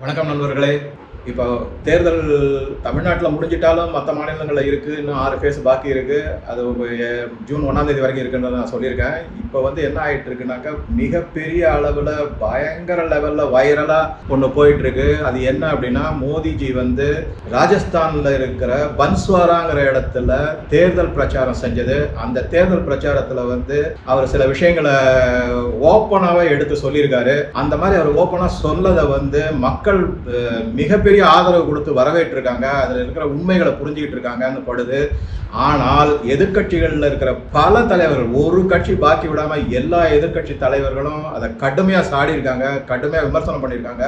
வணக்கம் நண்பர்களே. இப்போ தேர்தல் தமிழ்நாட்டில் முடிஞ்சிட்டாலும் மற்ற மாநிலங்களில் இருக்குது இன்னும் ஆறு ஃபேஸ் பாக்கி இருக்குது அது ஜூன் ஒன்றாம் தேதி வரைக்கும் இருக்குன்றத நான் சொல்லியிருக்கேன். இப்போ வந்து என்ன ஆகிட்டு இருக்குனாக்கா மிகப்பெரிய அளவில் பயங்கர லெவலில் வைரலாக ஒன்று போயிட்டுருக்கு. அது என்ன அப்படின்னா மோடிஜி வந்து ராஜஸ்தானில் இருக்கிற பன்ஸ்வாராங்கிற இடத்துல தேர்தல் பிரச்சாரம் செஞ்சது. அந்த தேர்தல் பிரச்சாரத்தில் வந்து அவர் சில விஷயங்களை ஓப்பனாகவே எடுத்து சொல்லியிருக்காரு. அந்த மாதிரி அவர் ஓப்பனாக சொன்னதை வந்து மக்கள் மிகப்பெரிய மிகப்பெரிய ஆதரவு கொடுத்து வரவேற்றிருக்காங்க அதில் இருக்கிற உண்மைகளை புரிஞ்சுக்கிட்டு இருக்காங்கன்னு படுது ஆனால் எதிர்க்கட்சிகளில் இருக்கிற பல தலைவர்கள் ஒரு கட்சி பாக்கி விடாம எல்லா எதிர்க்கட்சி தலைவர்களும் அதை கடுமையா சாடி இருக்காங்க கடுமையா விமர்சனம் பண்ணியிருக்காங்க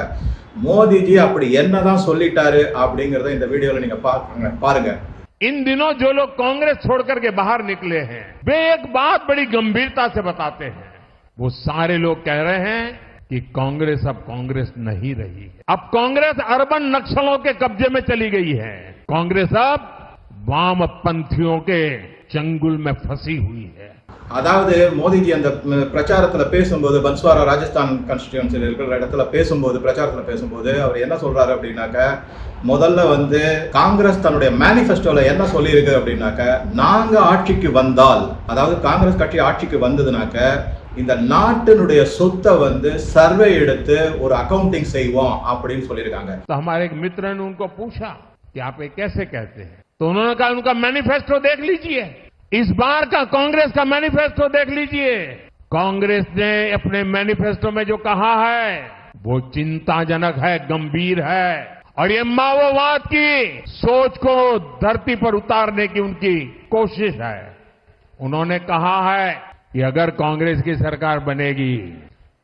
மோடிஜி அப்படி என்னதான் சொல்லிட்டாரு அப்படிங்கறத இந்த வீடியோல நீங்க பாருங்க பாருங்க इन दिनों जो लोग कांग्रेस छोड़कर के बाहर निकले हैं वे एक बात बड़ी गंभीरता से बताते हैं वो सारे लोग कह रहे हैं कि कांग्रेस अब कांग्रेस नहीं रही है अब कांग्रेस अर्बन नक्सलों के कब्जे में चली गई है कांग्रेस अब वामपंथियों के चंगुल में फंसी हुई है அதாவது மோடிஜி அந்த ம், பிரச்சாரத்துல பேசும்போது பன்ஸ்வாரா ராஜஸ்தான் கான்ஸ்டிடியூன்சியில் இருக்கிற இடத்துல பேசும்போது பிரச்சாரத்துல பேசும்போது அவர் என்ன சொல்றாரு அப்படின்னாக்க முதல்ல வந்து காங்கிரஸ் தன்னுடைய மேனிஃபெஸ்டோல என்ன சொல்லியிருக்கு அப்படின்னாக்க நாங்க ஆட்சிக்கு வந்தால் அதாவது காங்கிரஸ் கட்சி ஆட்சிக்கு வந்ததுனாக்க இந்த நாட்டினுடைய சொத்தை வந்து சர்வே எடுத்து ஒரு அக்கவுண்டிங் செய்வோம் அப்படின்னு சொல்லியிருக்காங்க तो हमारे एक मित्र ने उनको पूछा कि आप ये कैसे कहते हैं तो उन्होंने कहा उनका मैनिफेस्टो देख लीजिए इस बार का कांग्रेस का मैनिफेस्टो देख लीजिए कांग्रेस ने अपने मैनिफेस्टो में जो कहा है वो चिंताजनक है गंभीर है और ये माओवाद की सोच को धरती पर उतारने की उनकी कोशिश है उन्होंने कहा है कि अगर कांग्रेस की सरकार बनेगी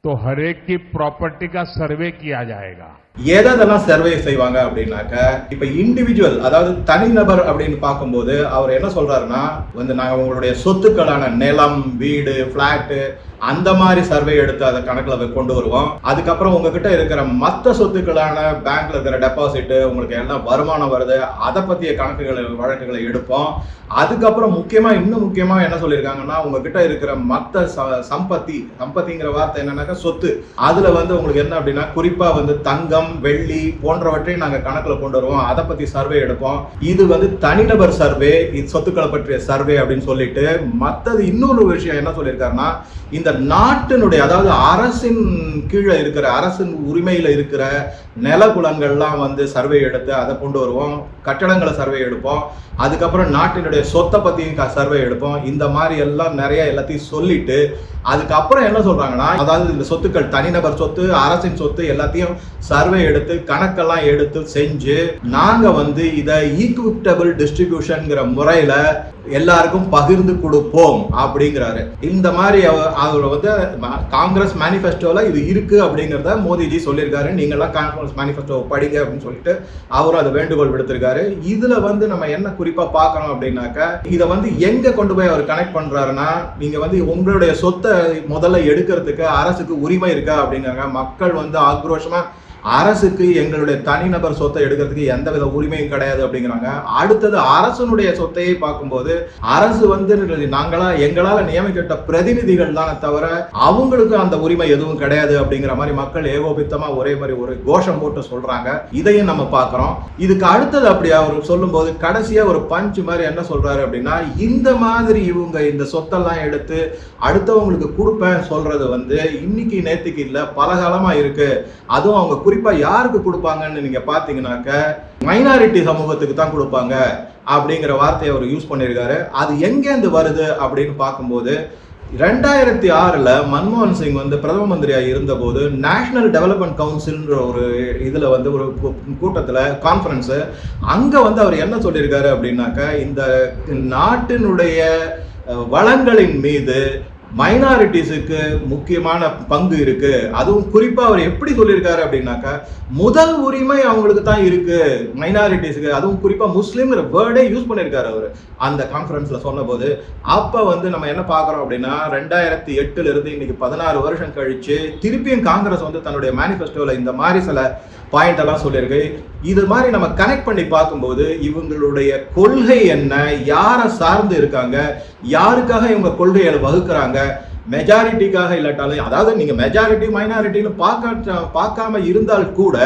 तो हरेक की प्रॉपर्टी का सर्वे किया जाएगा। எதெல்லாம் சர்வே செய்வாங்க அப்படின்னாக்க இப்போ இண்டிவிஜுவல் அதாவது தனிநபர் அப்படின்னு பார்க்கும்போது அவர் என்ன சொல்றாருன்னா வந்து நாங்கள் உங்களுடைய சொத்துக்களான நிலம் வீடு ஃப்ளாட்டு அந்த மாதிரி சர்வே எடுத்து அதை கணக்கில் அதை கொண்டு வருவோம். அதுக்கப்புறம் உங்ககிட்ட இருக்கிற மற்ற சொத்துக்களான பேங்க்ல இருக்கிற டெபாசிட்டு உங்களுக்கு என்ன வருமானம் வருது அதை பற்றிய கணக்குகளை வழக்குகளை எடுப்போம். அதுக்கப்புறம் முக்கியமாக இன்னும் முக்கியமாக என்ன சொல்லியிருக்காங்கன்னா உங்ககிட்ட இருக்கிற மற்ற ச- சம்பத்தி சம்பத்திங்கிற வார்த்தை என்னன்னாக்கா சொத்து. அதில் வந்து உங்களுக்கு என்ன அப்படின்னா குறிப்பாக வந்து தங்கம் வெள்ளி போன்றவற்றை நாங்க கணக்கில் கொண்டு வருவோம். அதை பத்தி சர்வே எடுப்போம். இது வந்து தனிநபர் சர்வே இது சொத்துக்களை பற்றிய சர்வே அப்படின்னு சொல்லிட்டு மத்தது இன்னொரு விஷயம் என்ன சொல்லியிருக்காருன்னா இந்த நாட்டினுடைய அதாவது அரசின் கீழே இருக்கிற அரசின் உரிமையில் இருக்கிற நிலகுலங்கள்லாம் வந்து சர்வே எடுத்து அதை கொண்டு வருவோம். கட்டடங்களை சர்வே எடுப்போம். அதுக்கப்புறம் நாட்டினுடைய சொத்தை பற்றியும் சர்வே எடுப்போம். இந்த மாதிரி எல்லாம் நிறைய எல்லாத்தையும் சொல்லிட்டு அதுக்கப்புறம் என்ன சொல்றாங்கன்னா அதாவது இந்த சொத்துக்கள் தனிநபர் சொத்து அரசின் சொத்து எல்லாத்தையும் சர்வே எடுத்து கணக்கெல்லாம் எடுத்து செஞ்சு நாங்க வந்து இதை ஈக்குவிட்டபிள் டிஸ்ட்ரிபியூஷன்ங்கிற முறையில எல்லாருக்கும் பகிர்ந்து கொடுப்போம் அப்படிங்கிறாரு. இந்த மாதிரி அவ- அவர் வந்து காங்கிரஸ் மேனிஃபெஸ்டோல இது இருக்கு அப்படிங்கிறத மோடிஜி சொல்லியிருக்காரு. நீங்களாம் காங்கிரஸ் மேனிஃபெஸ்டோ படிங்க அப்படின்னு சொல்லிட்டு அவரும் அதை வேண்டுகோள் விடுத்திருக்காரு. இதுல வந்து நம்ம என்ன குறிப்பா பார்க்கணும் அப்படின்னாக்க இதை வந்து எங்க கொண்டு போய் அவர் கனெக்ட் பண்றாருன்னா நீங்க வந்து உங்களுடைய சொத்தை முதல்ல எடுக்கிறதுக்கு அரசுக்கு உரிமை இருக்கா அப்படிங்கிறாங்க மக்கள் வந்து ஆக்ரோஷமா அரசுக்கு எங்களுடைய தனிநபர் சொத்தை எடுக்கிறதுக்கு எந்த வித உரிமையும் கிடையாது அப்படிங்கிறாங்க. அடுத்தது அரசனுடைய சொத்தையே பார்க்கும்போது அரசு வந்து நாங்களா எங்களால் நியமிக்கப்பட்ட பிரதிநிதிகள் தானே தவிர அவங்களுக்கு அந்த உரிமை எதுவும் கிடையாது அப்படிங்கிற மாதிரி மக்கள் ஏகோபித்தமா ஒரே மாதிரி ஒரு கோஷம் போட்டு சொல்றாங்க. இதையும் நம்ம பார்க்குறோம். இதுக்கு அடுத்தது அப்படி அவர் சொல்லும்போது கடைசியா ஒரு பஞ்ச் மாதிரி என்ன சொல்றாரு அப்படின்னா இந்த மாதிரி இவங்க இந்த சொத்தெல்லாம் எடுத்து அடுத்தவங்களுக்கு கொடுப்பேன் சொல்றது வந்து இன்னைக்கு நேத்துக்கு இல்லை பல காலமா இருக்கு. அதுவும் அவங்க குறிப்பாக யாருக்கு கொடுப்பாங்கன்னு நீங்கள் பார்த்தீங்கன்னாக்க மைனாரிட்டி சமூகத்துக்கு தான் கொடுப்பாங்க அப்படிங்கிற வார்த்தையை அவர் யூஸ் பண்ணியிருக்காரு. அது எங்கேருந்து வருது அப்படின்னு பார்க்கும்போது ரெண்டாயிரத்தி ஆறில் மன்மோகன் சிங் வந்து பிரதம மந்திரியாக இருந்தபோது நேஷனல் டெவலப்மெண்ட் கவுன்சில்ன்ற ஒரு இதில் வந்து ஒரு கூ- கான்ஃபரன்ஸு அங்கே வந்து அவர் என்ன சொல்லியிருக்காரு அப்படின்னாக்க இந்த நாட்டினுடைய வளங்களின் மீது மைனாரிட்டிஸுக்கு முக்கியமான பங்கு இருக்கு. அதுவும் குறிப்பா அவர் எப்படி சொல்லியிருக்காரு அப்படின்னாக்கா முதல் உரிமை அவங்களுக்கு தான் இருக்கு மைனாரிட்டிஸுக்கு அதுவும் குறிப்பா முஸ்லீம்ங்கிற வேர்டே யூஸ் பண்ணியிருக்காரு அவர். அந்த கான்ஃபரன்ஸ்ல சொன்னபோது அப்ப வந்து நம்ம என்ன பாக்குறோம் அப்படின்னா ரெண்டாயிரத்தி எட்டுல இருந்து இன்னைக்கு பதினாறு வருஷம் கழிச்சு திருப்பியும் காங்கிரஸ் வந்து தன்னுடைய மேனிஃபெஸ்டோல இந்த மாதிரி சில பாயிண்ட் எல்லாம் சொல்லியிருக்கு. இது மாதிரி நம்ம கனெக்ட் பண்ணி பார்க்கும்போது இவங்களுடைய கொள்கை என்ன? யாரை சார்ந்து இருக்காங்க? யாருக்காக இவங்க கொள்கைகளை வகுக்கிறாங்க? மெஜாரிட்டிக்காக இல்லாட்டாலும் அதாவது நீங்க மெஜாரிட்டி மைனாரிட்டின்னு பார்க்க பார்க்காம இருந்தால் கூட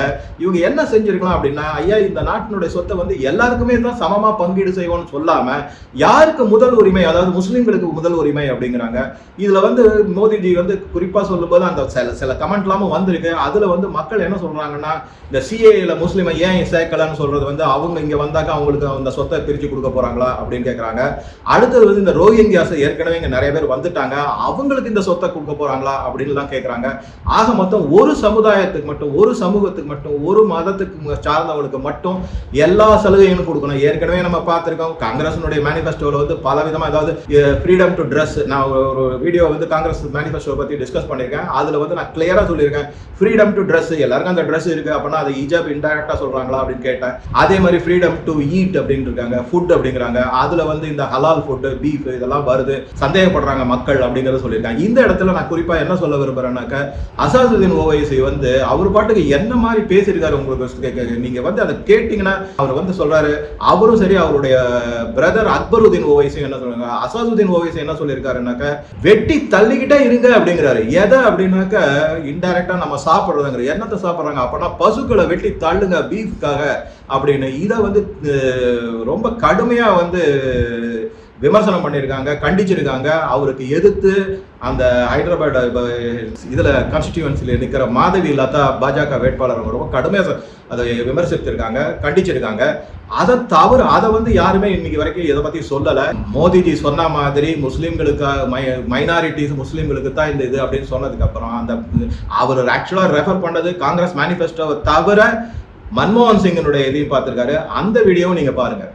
இவங்க என்ன செஞ்சிருக்கலாம் அப்படின்னா ஐயா இந்த நாட்டினுடைய சொத்தை வந்து எல்லாருக்குமே தான் சமமா பங்கீடு செய்வோம்னு சொல்லாம யாருக்கு முதல் உரிமை அதாவது முஸ்லீம்களுக்கு முதல் உரிமை அப்படிங்கிறாங்க. இதுல வந்து மோதிஜி வந்து குறிப்பா சொல்லும்போது அந்த சில சில கமெண்ட்லாமும் வந்திருக்கு. அதுல வந்து மக்கள் என்ன சொல்றாங்கன்னா இந்த சிஏல முஸ்லீமை ஏன் சேர்க்கலன்னு சொல்றது வந்து அவங்க இங்க வந்தாக்க அவங்களுக்கு அந்த சொத்தை பிரிச்சு கொடுக்க போறாங்களா அப்படின்னு கேட்குறாங்க அடுத்தது வந்து இந்த ரோஹிங்கியாஸ் ஏற்கனவே இங்க நிறைய பேர் வந்துட்டாங்க. உங்களுக்கு இந்த சொத்தை கொடுக்க போறாங்களா அப்படின்னு தான் கேட்குறாங்க ஆக மொத்தம் ஒரு சமுதாயத்துக்கு மட்டும் ஒரு சமூகத்துக்கு மட்டும் ஒரு மதத்துக்கு சார்ந்தவங்களுக்கு மட்டும் எல்லா சலுகையும் கொடுக்கணும். ஏற்கனவே நம்ம பார்த்துருக்கோம் காங்கிரஸினுடைய மேனிஃபெஸ்டோவில் வந்து பல விதமாக ஏதாவது ஃப்ரீடம் டு ட்ரெஸ் நான் ஒரு வீடியோ வந்து காங்கிரஸ் மேனிஃபெஸ்டோ பத்தி டிஸ்கஸ் பண்ணியிருக்கேன். அதில் வந்து நான் கிளியராக சொல்லியிருக்கேன் ஃப்ரீடம் டு ட்ரெஸ் எல்லாருக்கும் அந்த ட்ரெஸ் இருக்கு அப்படின்னா அது இஜாப் இன்டெரக்டாக சொல்றாங்களா அப்படின்னு கேட்டேன். அதே மாதிரி ஃப்ரீடம் டு ஈட் அப்படின்னு இருக்காங்க ஃபுட் அப்படிங்கிறாங்க. அதுல வந்து இந்த ஹலால் ஃபுட்டு பீஃப் இதெல்லாம் வருது. சந்தேகப்படுறாங்க மக்கள் அப்படிங்கறத சொல்லியிருக்காங்க. இந்த இடத்துல நான் குறிப்பாக என்ன சொல்ல விரும்புறேன்னாக்க அசாசுதீன் ஓவைசி வந்து அவர் பாட்டுக்கு என்ன மாதிரி பேசியிருக்காரு உங்களுக்கு கேட்க நீங்கள் வந்து அதை கேட்டிங்கன்னா அவர் வந்து சொல்கிறாரு அவரும் சரி அவருடைய பிரதர் அக்பருதீன் ஓவைசி என்ன சொல்லுங்க அசாசுதீன் ஓவைசி என்ன சொல்லியிருக்காருனாக்க வெட்டி தள்ளிக்கிட்டே இருங்க அப்படிங்கிறாரு. எதை அப்படின்னாக்க இன்டைரக்டா நம்ம சாப்பிட்றதுங்கிற என்னத்தை சாப்பிட்றாங்க. அப்படின்னா பசுக்களை வெட்டி தள்ளுங்க பீஃப்காக அப்படின்னு. இதை வந்து ரொம்ப கடுமையாக வந்து விமர்சனம் பண்ணியிருக்காங்க கண்டிச்சிருக்காங்க. அவருக்கு எதிர்த்து அந்த ஹைதராபாத் இதில் கான்ஸ்டிடியூவன்சியில் நிற்கிற மாதவி லதா பாஜக வேட்பாளர் ரொம்ப கடுமையாக அதை விமர்சித்திருக்காங்க கண்டிச்சிருக்காங்க. அதை தவிர அதை வந்து யாருமே இன்னைக்கு வரைக்கும் இதை பற்றி சொல்லலை. மோதிஜி சொன்ன மாதிரி முஸ்லிம்களுக்கு மை மைனாரிட்டிஸ் முஸ்லீம்களுக்கு தான் இந்த இது அப்படின்னு சொன்னதுக்கப்புறம் அந்த அவர் ஆக்சுவலாக ரெஃபர் பண்ணது காங்கிரஸ் மேனிஃபெஸ்டோவை தவிர மன்மோகன் சிங்கினுடைய இதையும் பார்த்துருக்காரு. அந்த வீடியோவும் நீங்கள் பாருங்க.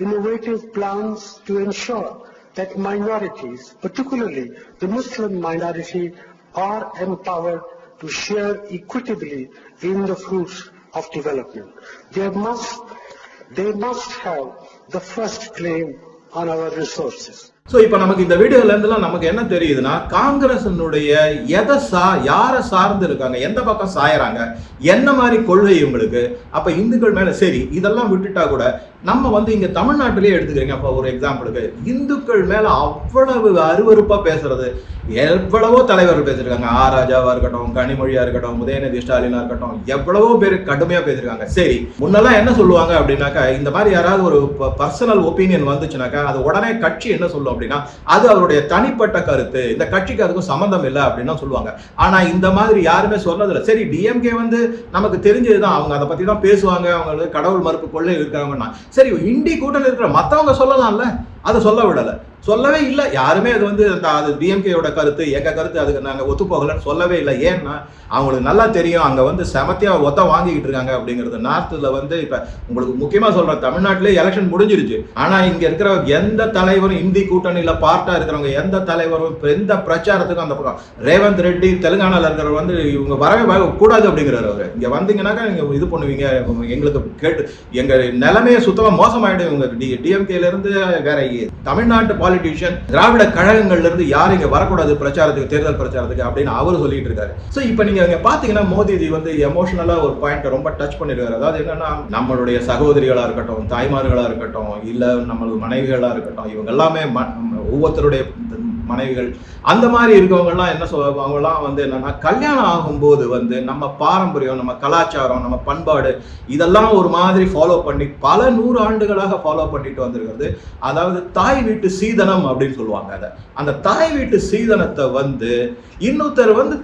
Innovative plans to ensure that minorities, particularly the Muslim minority, are empowered to share equitably in the fruits of development. They must, they must have the first claim on our resources. So இப்போ நமக்கு இந்த வீடுகள்லேருந்துலாம் நமக்கு என்ன தெரியுதுன்னா காங்கிரஸினுடைய எதை சா யாரை சார்ந்து இருக்காங்க எந்த பக்கம் சாயறாங்க என்ன மாதிரி கொள்கை இவங்களுக்கு அப்போ இந்துக்கள் மேலே சரி இதெல்லாம் விட்டுட்டா கூட நம்ம வந்து இங்கே தமிழ்நாட்டிலே எடுத்துக்கிறீங்க. அப்போ ஒரு எக்ஸாம்பிளுக்கு இந்துக்கள் மேலே அவ்வளவு அருவறுப்பாக பேசுறது எவ்வளவோ தலைவர்கள் பேசியிருக்காங்க. ஆ ராஜாவாக இருக்கட்டும் கனிமொழியாக இருக்கட்டும் உதயநிதி ஸ்டாலினாக இருக்கட்டும் எவ்வளவோ பேர் கடுமையாக பேசியிருக்காங்க. சரி முன்னெல்லாம் என்ன சொல்லுவாங்க அப்படின்னாக்கா இந்த மாதிரி யாராவது ஒரு பர்சனல் ஒப்பீனியன் வந்துச்சுனாக்கா அது உடனே கட்சி என்ன சொல்லும்? அப்படின்னா அது அவருடைய தனிப்பட்ட கருத்து. இந்த கட்சிக்கு அதுக்கும் சம்மந்தம் இல்லை அப்படின்னு தான் சொல்லுவாங்க. ஆனா இந்த மாதிரி யாருமே சொன்னதில்லை. சரி டிஎம்கே வந்து நமக்கு தெரிஞ்சதுதான். அவங்க அதை பத்தி தான் பேசுவாங்க. அவங்களுக்கு கடவுள் மறுப்பு கொள்ளை இருக்காங்கன்னா சரி இண்டி கூட்டணி இருக்கிற மற்றவங்க சொல்லலாம்ல. அதை சொல்ல விடலை. சொல்லவே இல்லை. யாருமே அது வந்து அந்த அது டிஎம்கேயோட கருத்து எங்கள் கருத்து அதுக்கு நாங்கள் ஒத்துப்போகலன்னு சொல்லவே இல்லை. ஏன்னா அவங்களுக்கு நல்லா தெரியும். அங்கே வந்து செமத்தியாக ஒத்த வாங்கிக்கிட்டு இருக்காங்க அப்படிங்கிறது. நார்த்தில் வந்து இப்போ உங்களுக்கு முக்கியமாக சொல்கிறேன் தமிழ்நாட்டிலே எலெக்ஷன் முடிஞ்சிருச்சு. ஆனால் இங்கே இருக்கிற எந்த தலைவரும் இந்தி கூட்டணியில் பார்ட்டாக இருக்கிறவங்க எந்த தலைவரும் எந்த பிரச்சாரத்துக்கும் அந்த பக்கம் ரேவந்த் ரெட்டி தெலுங்கானால இருக்கிறவர் வந்து இவங்க வரவே கூடாது அப்படிங்கிறார் அவர். இங்கே வந்தீங்கன்னாக்கா நீங்கள் இது பண்ணுவீங்க. எங்களுக்கு கேட்டு எங்கள் நிலைமையை சுத்தமாக மோசமாயிடும். இவங்க டி டிஎம்கேலேருந்து வேற தமிழ்நாட்டு பாலிட்டிஷியன் திராவிட கழகங்கள்ல இருந்து யாரும் இங்க வரக்கூடாது பிரச்சாரத்துக்கு தேர்தல் பிரச்சாரத்துக்கு அப்படின்னு அவரு சொல்லிட்டு இருக்காரு. சோ இப்போ நீங்க இங்க பாத்தீங்கன்னா மோதிஜி வந்து எமோஷனலா ஒரு பாயிண்ட் ரொம்ப டச் பண்ணிருக்காரு. அதாவது என்னன்னா நம்மளுடைய சகோதரிகளா இருக்கட்டும் தாய்மார்களா இருக்கட்டும் இல்ல நம்மளுக்கு மனைவிகளா இருக்கட்டும் இவங்க எல்லாமே ம- ஒவ்வொருத்தருடைய மனைவிகள். அந்த மாதிரி இருக்கவங்கெல்லாம் என்ன சொல்ல அவங்கலாம் வந்து என்னன்னா கல்யாணம் ஆகும்போது வந்து நம்ம பாரம்பரியம் நம்ம கலாச்சாரம் நம்ம பண்பாடு இதெல்லாம் ஒரு மாதிரி ஃபாலோ பண்ணி பல நூறு ஆண்டுகளாக ஃபாலோ பண்ணிட்டு வந்திருக்கிறது. அதாவது தாய் வீட்டு சீதனம் அப்படின்னு சொல்லுவாங்க அதை. அந்த தாய் வீட்டு சீதனத்தை வந்து இன்னொருத்தர் வந்து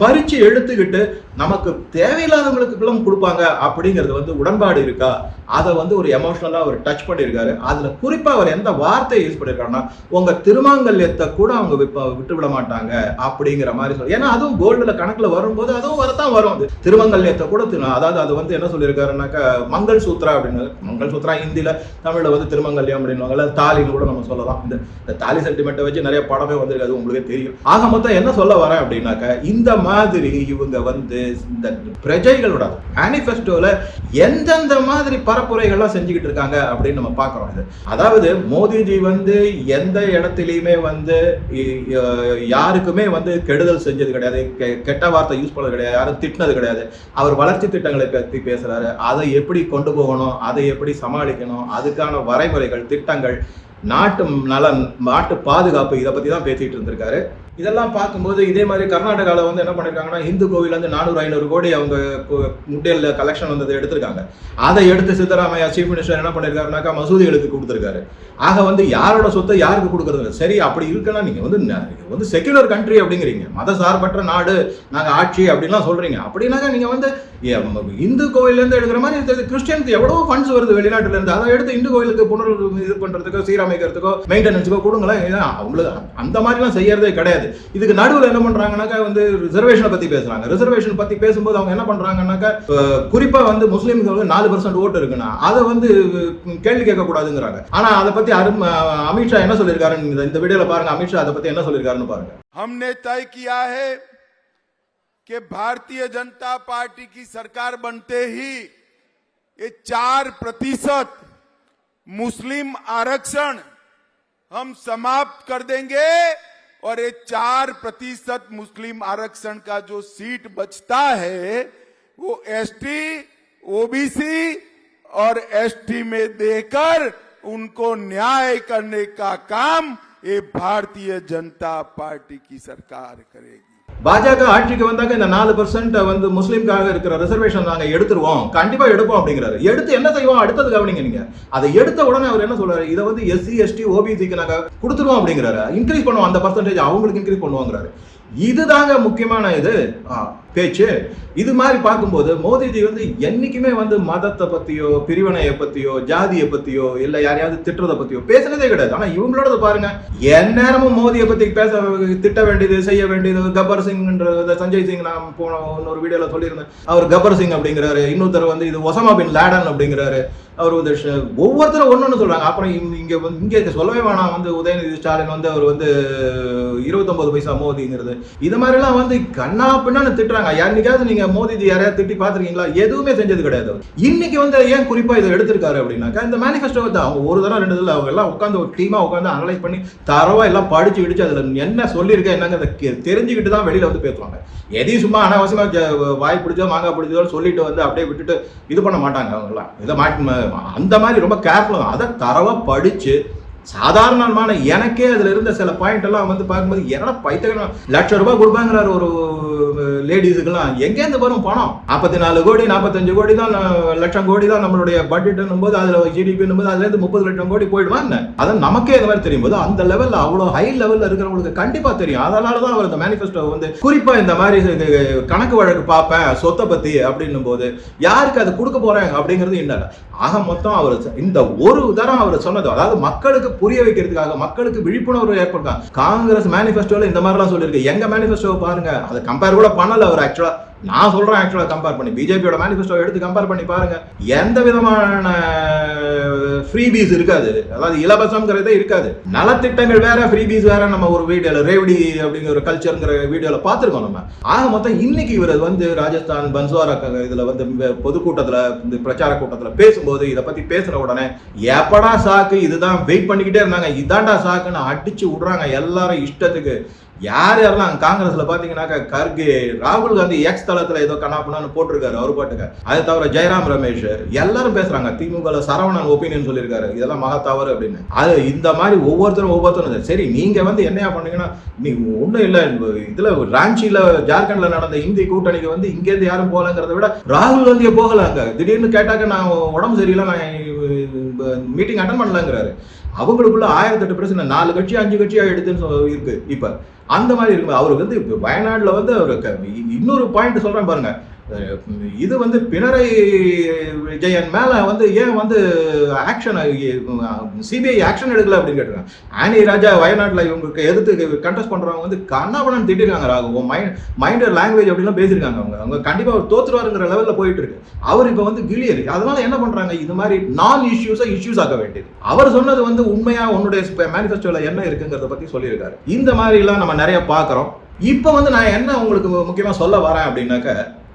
பறிச்சு எடுத்துக்கிட்டு நமக்கு தேவையில்லாதவங்களுக்குலாம் கொடுப்பாங்க அப்படிங்கிறது வந்து உடன்பாடு இருக்கா? அதை வந்து ஒரு எமோஷனலாக அவர் டச் பண்ணியிருக்காரு. அதில் குறிப்பாக அவர் எந்த வார்த்தையை யூஸ் பண்ணியிருக்காருன்னா உங்கள் திருமாங்கல்யத்தை கூட அவங்க விட்டு விட மாட்டாங்க அப்படிங்கிற மாதிரி சொல்லி. ஏன்னா அதுவும் கோல்டுல கணக்குல வரும்போது அதுவும் வரத்தான் வரும் அது. திருமங்கல்யத்தை கூட திரு- அதாவது அது வந்து என்ன சொல்லியிருக்காருன்னாக்கா மங்கள் சூத்ரா அப்படின்னு. மங்கள் சூத்ரா ஹிந்தியில தமிழ்ல வந்து திருமங்கல்யம் அப்படின்னுவாங்கல்ல தாலின்னு கூட நம்ம சொல்லலாம். இந்த இந்த தாலி சென்டிமெண்ட்டை வச்சு நிறைய படமே வந்திருக்கு அது உங்களுக்கே தெரியும். ஆக மொத்தம் என்ன சொல்ல வரேன் அப்படின்னாக்கா இந்த மாதிரி இவங்க வந்து இந்த பிரஜைகளோட மேனிஃபெஸ்டோல எந்தெந்த மாதிரி பரப்புரைகள்லாம் செஞ்சுக்கிட்டு இருக்காங்க அப்படின்னு நம்ம பார்க்குறோம். இது. அதாவது மோதிஜி வந்து எந்த இடத்துலையுமே வந்து யாருக்குமே வந்து கெடுதல் செஞ்சது கிடையாது. கெ- கெட்ட வார்த்தை யூஸ் பண்ணது கிடையாது. யாரும் திட்டினது கிடையாது. அவர் வளர்ச்சி திட்டங்களை பற்றி பேசுகிறாரு அதை எப்படி கொண்டு போகணும்? அதை எப்படி சமாளிக்கணும்? அதுக்கான வரைமுறைகள் திட்டங்கள் நாட்டு நலன் நாட்டு பாதுகாப்பு இதை பற்றி தான் பேசிகிட்டு இருந்திருக்காரு. இதெல்லாம் பார்க்கும்போது இதே மாதிரி கர்நாடகாவில் வந்து என்ன பண்ணியிருக்காங்கன்னா இந்து கோவில் வந்து நானூறு ஐநூறு கோடி அவங்க முட்டையில் கலெக்ஷன் வந்ததை எடுத்திருக்காங்க. அதை எடுத்து சித்தராமையா சீஃப் மினிஸ்டர் என்ன பண்ணிருக்காருனாக்கா மசூதிகளுக்கு கொடுத்துருக்காரு. ஆக வந்து யாரோட சொத்தை யாருக்கு கொடுக்குறது சரி அப்படி இருக்குன்னா நீங்கள் வந்து ந- வந்து செக்யுலர் கண்ட்ரி அப்படிங்கிறீங்க. மத சார்பற்ற நாடு நாங்கள் ஆட்சி அப்படின்லாம் சொல்கிறீங்க அப்படின்னாக்கா நீங்கள் வந்து இந்து கோவிலேருந்து எடுக்கிற மாதிரி இது கிறிஸ்டியனுக்கு எவ்வளோ ஃபண்ட்ஸ் வருது வெளிநாட்டிலேருந்து அதை எடுத்து இந்து கோவிலுக்கு புனர் இது பண்ணுறதுக்கோ சீரமைக்கிறதுக்கோ மெயின்டெனன்ஸுக்கோ கொடுங்களேன். அவங்களுக்கு அந்த மாதிரிலாம் செய்யறதே கிடையாது. இதுக்கு நடுவில் என்ன பண்றாங்கன்னாக்கா வந்து ரிசர்வேஷனை பத்தி பேசுறாங்க ரிசர்வேஷன் பத்தி பேசும்போது அவங்க என்ன பண்றாங்கன்னாக்கா அஹ், குறிப்பா வந்து முஸ்லீம்கள் வந்து நாலு பர்சன்ட் ஓட்டு இருக்குன்னா அதை வந்து உம், கேள்வி கேட்க கூடாதுங்கிறாங்க ஆனா அதை பத்தி அரும் அஹ், அமித்ஷா என்ன சொல்லியிருக்காரு இந்த- இந்த வீடியோல பாருங்க அமித்ஷா அதை பத்தி என்ன சொல்லியிருக்காருன்னு பாருங்க हमने तय किया है कि भारतीय जनता पार्टी की सरकार बनते ही ये चार प्रतिशत मुस्लिम आरक्षण हम समाप्त कर देंगे और ये चार प्रतिशत मुस्लिम आरक्षण का जो सीट बचता है, वो एसटी, ओबीसी और एसटी में देकर उनको न्याय करने का काम ये भारतीय जनता पार्टी की सरकार करेगी। பாஜக ஆட்சிக்கு வந்தாக்க இந்த நாலு பர்சன்ட் வந்து முஸ்லீம்காக இருக்கிற ரிசர்வேஷன் நாங்கள் எடுத்துருவோம். கண்டிப்பாக எடுப்போம் அப்படிங்கிறாரு. எடுத்து என்ன செய்வோம்? அடுத்தது கவனிங்க நீங்கள் அதை எடுத்த உடனே அவர் என்ன சொல்றாரு? இதை வந்து எஸ்சி எஸ்டி ஓபிசிக்கு நாங்கள் கொடுத்துருவோம் அப்படிங்கிறாரு. இன்க்ரீஸ் பண்ணுவோம். அந்த பர்சன்டேஜ் அவங்களுக்கு இன்க்ரீஸ் பண்ணுவோங்கிறாரு. இதுதாங்க முக்கியமான இது. ஆ, பேச்சு. இது மாதிரி பார்க்கும்போது மோதிஜி வந்து என்னைக்குமே வந்து மதத்தை பத்தியோ பிரிவினையை பத்தியோ ஜாதியை பத்தியோ இல்ல யாரையாவது திட்டுறதை பத்தியோ பேசுனதே கிடையாது. ஆனா இவங்களோட பாருங்க. எந்நேரமும் மோதியை பத்தி பேச திட்ட வேண்டியது செய்ய வேண்டியது கபர் சிங்ன்ற சஞ்சய் சிங் நான் போன இன்னொரு வீடியோல சொல்லியிருந்தேன். அவர் கபர் சிங் அப்படிங்கிறாரு. இன்னொருத்தர் வந்து இது ஒசமா பின் லேடன் அப்படிங்கிறாரு. அவர் வந்து ஒவ்வொருத்தரும் ஒன்று ஒன்று சொல்றாங்க. அப்புறம் இங்க- வந்து இங்க சொல்லவே வேணாம். வந்து உதயநிதி ஸ்டாலின் வந்து அவர் வந்து இருபத்தொம்பது பைசா மோதிங்கிறது. இது மாதிரிலாம் வந்து கண்ணா பின்னான்னு திட்டுறாங்க. யாருக்காவது நீங்க மோதிஜி யாரையாவது திட்டி பாத்திருக்கீங்களா எதுவுமே செஞ்சது கிடையாது. இன்னைக்கு வந்து ஏன் குறிப்பா இதை எடுத்திருக்காரு அப்படின்னாக்கா இந்த மேனிஃபெஸ்டோ வந்து அவங்க ஒரு தடவை ரெண்டு தடவை அவங்க எல்லாம் உட்காந்து ஒரு டீமா உட்காந்து அனலைஸ் பண்ணி தரவா எல்லாம் படிச்சு இடிச்சு அதுல என்ன சொல்லியிருக்கேன் என்னங்கிறத தெரிஞ்சுக்கிட்டு தான் வெளியில வந்து பேசுவாங்க. எதையும் சும்மா அனாவசியமா வாய் பிடிச்சோ மாங்காய் பிடிச்சதோ சொல்லிட்டு வந்து அப்படியே விட்டுட்டு இது பண்ண மாட்டாங்க அவங்களாம் இதை மாட்டி அந்த மாதிரி ரொம்ப கேர்ஃபுல்லாக அதை தரவா படிச்சு சாதாரணமான எனக்கே அதுல இருந்த சில பாயிண்ட் எல்லாம் வந்து பார்க்கும்போது என்னடா பைத்தகரம் லட்சம் ரூபாய் கொடுப்பாங்கிறாரு ஒரு லேடிஸுக்கெல்லாம் எங்கேருந்து வரும் பணம்? நாற்பத்தி நாலு கோடி நாற்பத்தஞ்சு கோடி தான் லட்சம் கோடி தான் நம்மளுடைய பட்ஜெட்னும் போது அதுல ஜிடிபின்னும் போது அதுலேருந்து முப்பது லட்சம் கோடி போயிடுமா என்ன? அது நமக்கே இந்த மாதிரி தெரியும் போது அந்த லெவலில் அவ்வளோ ஹை லெவலில் இருக்கிறவங்களுக்கு கண்டிப்பாக தெரியும். அதனால தான் அவர் இந்த மேனிஃபெஸ்டோ வந்து குறிப்பாக இந்த மாதிரி கணக்கு வழக்கு பார்ப்பேன் சொத்தை பற்றி அப்படின்னும் போது யாருக்கு அது கொடுக்க போகிறாங்க அப்படிங்கிறது என்ன ஆக மொத்தம் அவர் இந்த ஒரு தரம் அவர் சொன்னது அதாவது மக்களுக்கு புரிய வைக்கிறதுக்காக மக்களுக்கு விழிப்புணர்வு ஏற்படுத்தா காங்கிரஸ் மேனிஃபெஸ்டோல இந்த மாதிரிலாம் சொல்லியிருக்கு. எங்க மேனிஃபெஸ்டோ பாருங்க. அதை கம்பேர் கூட பண்ணல அவர் ஆக்சுவலா நான் சொல்றேன் ஆக்சுவலாக கம்பேர் பண்ணி. பிஜேபியோட மேனிஃபெஸ்டோ எடுத்து கம்பேர் பண்ணி பாருங்க. எந்த விதமான ஃப்ரீபீஸ் இருக்காது. அதாவது இலவசம்ங்கிறதே இருக்காது. நலத்திட்டங்கள் வேற ஃப்ரீபீஸ் வேற நம்ம ஒரு வீடியோல ரேவடி அப்படிங்கிற ஒரு கல்ச்சர்ங்கிற வீடியோல பார்த்துருக்கோம் நம்ம. ஆக மொத்தம் இன்னைக்கு இவர் வந்து ராஜஸ்தான் பன்ஸ்வாரா இதில் இதுல வந்து இந்த இந்த பிரச்சார கூட்டத்தில் பேசும்போது இதை பத்தி பேசுகிற உடனே எப்படா சாக்கு? இதுதான் வெயிட் பண்ணிக்கிட்டே இருந்தாங்க. இதாண்டா சாக்குன்னு அடிச்சு விடுறாங்க எல்லாரும் இஷ்டத்துக்கு. யார் யாரெல்லாம் காங்கிரஸ்ல பாத்தீங்கன்னாக்கா கர்கே ராகுல் காந்தி எக்ஸ் தளத்துல ஏதோ கண்ணாப்பண்ணான்னு போட்டிருக்காரு அவர் பாட்டுக்கு. அதை தவிர ஜெயராம் ரமேஷ் எல்லாரும் பேசுறாங்க. திமுக சரவணன் ஒப்பீனியன் சொல்லியிருக்காரு. இதெல்லாம் மகா தவறு அப்படின்னு. அது இந்த மாதிரி ஒவ்வொருத்தரும் ஒவ்வொருத்தரும் சரி நீங்க வந்து என்னையா பண்ணீங்கன்னா நீ ஒண்ணும் இல்ல இதுல ராஞ்சியில ஜார்க்கண்ட்ல நடந்த இந்தி கூட்டணிக்கு வந்து இங்க இருந்து யாரும் போகலங்கிறத விட ராகுல் காந்தியை போகலாங்க திடீர்னு கேட்டாக்க நான் உடம்பு சரியில்லை நான் மீட்டிங் அட்டன் பண்ணலங்கிறாரு. அவங்களுக்குள்ள ஆயிரத்தெட்டு பிரச்சனை. நாலு கட்சி அஞ்சு கட்சியாக எடுத்துன்னு இருக்கு. இப்போ அந்த மாதிரி இருக்கும் அவர் வந்து இப்போ வயநாடுல வந்து அவர் இன்னொரு பாயிண்ட் சொல்றேன் பாருங்க. இது வந்து பினரை விஜயன் மேலே வந்து ஏன் வந்து ஆக்ஷன் சிபிஐ ஆக்ஷன் எடுக்கல அப்படின்னு கேட்டிருக்காங்க. ஆனி ராஜா வயநாட்டில் இவங்களுக்கு எதிர்த்து கண்டெஸ்ட் பண்ணுறவங்க வந்து கண்ணாபணம் திட்டிருக்காங்க ராகு மைண்ட் மைண்டர் லாங்குவேஜ் அப்படிலாம் பேசியிருக்காங்க அவங்க. அவங்க கண்டிப்பாக அவர் தோத்துருவாருங்கிற லெவலில் போயிட்டு இருக்கு. அவர் இப்போ வந்து கிளியர் அதனால என்ன பண்ணுறாங்க இது மாதிரி நான் இஷ்யூஸை இஷ்யூஸ் ஆக்க வேண்டியது. அவர் சொன்னது வந்து உண்மையாக உன்னுடைய மேனிஃபெஸ்டோவில் என்ன இருக்குங்கிறத பற்றி சொல்லியிருக்காரு. இந்த மாதிரிலாம் நம்ம நிறைய பார்க்குறோம். இப்போ வந்து நான் என்ன உங்களுக்கு முக்கியமாக சொல்ல வரேன் அப்படின்னாக்க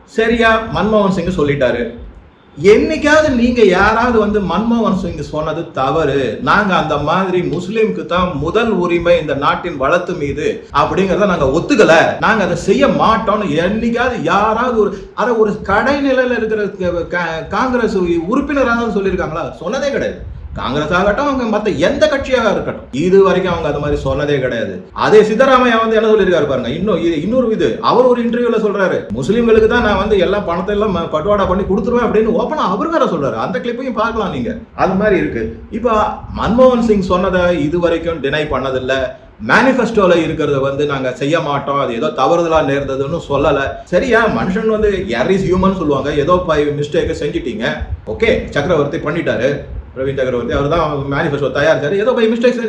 சரியா மன்மோகன் சிங் சொல்லிட்டாரு. என்னைக்காவது நீங்க யாராவது வந்து மன்மோகன் சிங் சொன்னது தவறு. நாங்க அந்த மாதிரி முஸ்லீம்க்கு தான் முதல் உரிமை இந்த நாட்டின் வளர்த்து மீது அப்படிங்கறத நாங்க ஒத்துக்கல. நாங்க அதை செய்ய மாட்டோம்னு என்னைக்காவது யாராவது ஒரு அதை ஒரு கடைநிலையில இருக்கிற க- காங்கிரஸ் உறுப்பினராக சொல்லியிருக்காங்களா? சொன்னதே கிடையாது. காங்கிரஸ் ஆகட்டும் அவங்க மத்த எந்த கட்சியாக இருக்கட்டும் இது வரைக்கும் அவங்க அது மாதிரி சொன்னதே கிடையாது. அதே சித்தராமையா வந்து என்ன சொல்லியிருக்காரு பாருங்க இன்னும் இது இன்னொரு இது அவர் ஒரு இன்டர்வியூல சொல்றாரு முஸ்லீம்களுக்கு தான் நான் வந்து எல்லா பணத்தை எல்லாம் ம- பட்டுவாடா பண்ணி கொடுத்துருவேன் அப்படின்னு ஓப்பனா அவர் வேற சொல்றாரு. அந்த கிளிப்பையும் பார்க்கலாம் நீங்க. அது மாதிரி இருக்கு. இப்போ மன்மோகன் சிங் சொன்னதை இது வரைக்கும் டினை பண்ணதில்லை. மேனிஃபெஸ்டோல இருக்கிறத வந்து நாங்க செய்ய மாட்டோம். அது ஏதோ தவறுதலா நேர்ந்ததுன்னு சொல்லல. சரியா மனுஷன் வந்து யார் இஸ் ஹியூமன் சொல்லுவாங்க. ஏதோ பை மிஸ்டேக் செஞ்சிட்டீங்க. ஓகே சக்கரவர்த்தி பண்ணிட்டாரு. பிரவீன் சக்கரவர்த்தி அவர் தான் மேனிஃபெஸ்டோ தயாரிச்சார். ஏதோ பை மிஸ்டேக்ஸ்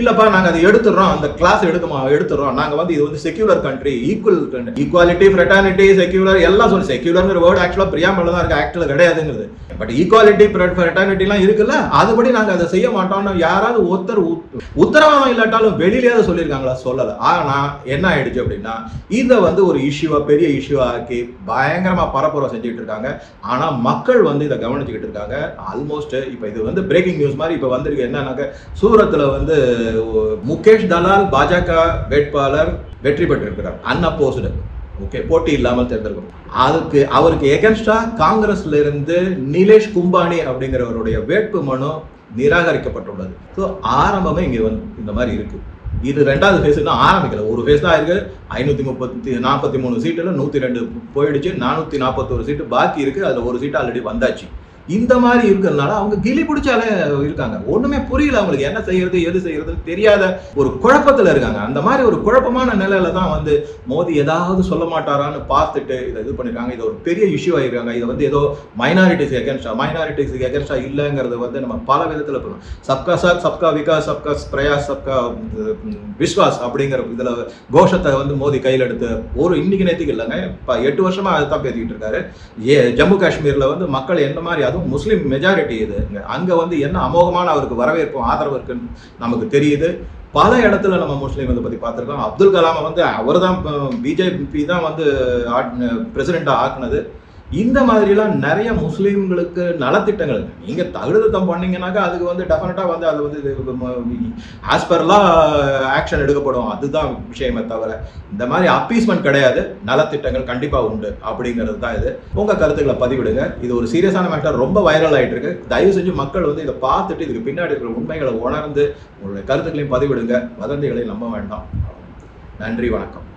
இல்லைப்பா நாங்கள் அதை எடுத்துடுறோம். அந்த கிளாஸ் எடுக்கமா எடுத்துடுறோம். நாங்கள் வந்து இது வந்து secular country equal equality fraternity secular எல்லாம் சொல்லி செக்யூலர்ங்கிற வேர்டு ஆக்சுவலாக பிரியாமல் தான் இருக்குது ஆக்சுவலா கிடையாதுங்கிறது. பட் ஈக்குவாலிட்டி ஃப்ரெட்டானிட்டிலாம் இருக்குல்ல அதுபடி நாங்கள் அதை செய்ய மாட்டோம்னு யாராவது ஒருத்தர் உத்தரவாதம் இல்லாட்டாலும் வெளியிலேயே சொல்லியிருக்காங்களா? சொல்லலை. ஆனால் என்ன ஆயிடுச்சு அப்படின்னா இதை வந்து ஒரு இஷ்யூவாக பெரிய இஷ்யூவாக ஆக்கி பயங்கரமாக பரப்புரம் செஞ்சுக்கிட்டு இருக்காங்க ஆனால் மக்கள் வந்து இதை கவனிச்சுக்கிட்டு இருக்காங்க. ஆல்மோஸ்ட் இப்போ இது வந்து பிரேக்கிங் நியூஸ் மாதிரி இப்போ வந்திருக்கு. என்னன்னாக்க சூரத்தில் வந்து முகேஷ் தலால் பாஜக வேட்பாளர் வெற்றி பெற்றிருக்கிறார். அன்அப்போஸ்டு. ஓகே போட்டி இல்லாமல் தேர்ந்தெடுக்கும் அதுக்கு அவருக்கு எகென்ஸ்டா காங்கிரஸ்ல இருந்து நிலேஷ் கும்பானி அப்படிங்கிறவருடைய வேட்பு மனு நிராகரிக்கப்பட்டுள்ளது. ஸோ ஆரம்பமே இங்கே வந்து இந்த மாதிரி இருக்கு. இது ரெண்டாவது ஃபேஸ் தான் ஆரம்பிக்கல. ஒரு ஃபேஸ் தான் இருக்கு. ஐநூத்தி முப்பத்தி நாற்பத்தி மூணு சீட்டுல நூத்தி ரெண்டு போயிடுச்சு. நானூத்தி நாற்பத்தோரு சீட்டு பாக்கி இருக்கு. அதுல ஒரு சீட்டு ஆல்ரெடி வந்தாச்சு. இந்த மாதிரி இருக்கிறதுனால அவங்க கிளி பிடிச்சாலே இருக்காங்க. ஒண்ணுமே புரியல அவங்களுக்கு. என்ன செய்யறது எது செய்யறதுன்னு தெரியாத ஒரு குழப்பத்துல இருக்காங்க. அந்த மாதிரி ஒரு குழப்பமான நிலையில தான் வந்து மோடி ஏதாவது சொல்ல மாட்டாரான்னு பார்த்துட்டு இதை இது பண்ணிருக்காங்க. இது ஒரு பெரிய இஷ்யூ ஆயிருக்காங்க. இதை வந்து ஏதோ மைனாரிட்டிஸ் எகென்ஸ்டா மைனாரிட்டிஸ் எகென்ஸ்டா இல்லைங்கிறது வந்து நம்ம பல விதத்துல போகணும் சப்கா சாத் சப்கா விகாஸ் சப்கா பிரயாஸ் சப்கா விஸ்வாஸ் அப்படிங்கிற இதுல கோஷத்தை வந்து மோடி கையில் எடுத்து ஒரு இன்னைக்கு நேற்றுக்கு இல்லைங்க இப்போ எட்டு வருஷமா அதை தான் பேசிக்கிட்டு இருக்காரு. ஏ ஜம்மு காஷ்மீர்ல வந்து மக்கள் என்ன மாதிரி அதுவும் முஸ்லீம் மெஜாரிட்டி இது. அங்கே அங்க வந்து என்ன அமோகமான அவருக்கு வரவேற்பும் ஆதரவு இருக்குன்னு நமக்கு தெரியுது. பல இடத்துல நம்ம முஸ்லீம் இதை பத்தி பார்த்துருக்கோம். அப்துல் கலாமை வந்து அவர் தான் பிஜேபி தான் வந்து பிரசிடெண்ட்டாக ஆக்குனது. இந்த மாதிரிலாம் நிறைய முஸ்லீம்களுக்கு நலத்திட்டங்கள். நீங்கள் தகுதத்தம் பண்ணீங்கன்னாக்கா அதுக்கு வந்து டெஃபினட்டாக வந்து அது வந்து ஆஸ் பர்லாம் ஆக்ஷன் எடுக்கப்படும். அதுதான் விஷயமே தவிர இந்த மாதிரி அப்பீஸ்மெண்ட் கிடையாது. நலத்திட்டங்கள் கண்டிப்பாக உண்டு அப்படிங்கிறது தான் இது. உங்கள் கருத்துக்களை பதிவிடுங்க. இது ஒரு சீரியஸான மேட்டர் ரொம்ப வைரல் ஆகிட்டு இருக்கு தயவு செஞ்சு மக்கள் வந்து இதை பார்த்துட்டு இதுக்கு பின்னாடி இருக்கிற உண்மைகளை உணர்ந்து உங்களுடைய கருத்துக்களையும் பதிவிடுங்க. வதந்திகளை நம்ப வேண்டாம். நன்றி வணக்கம்.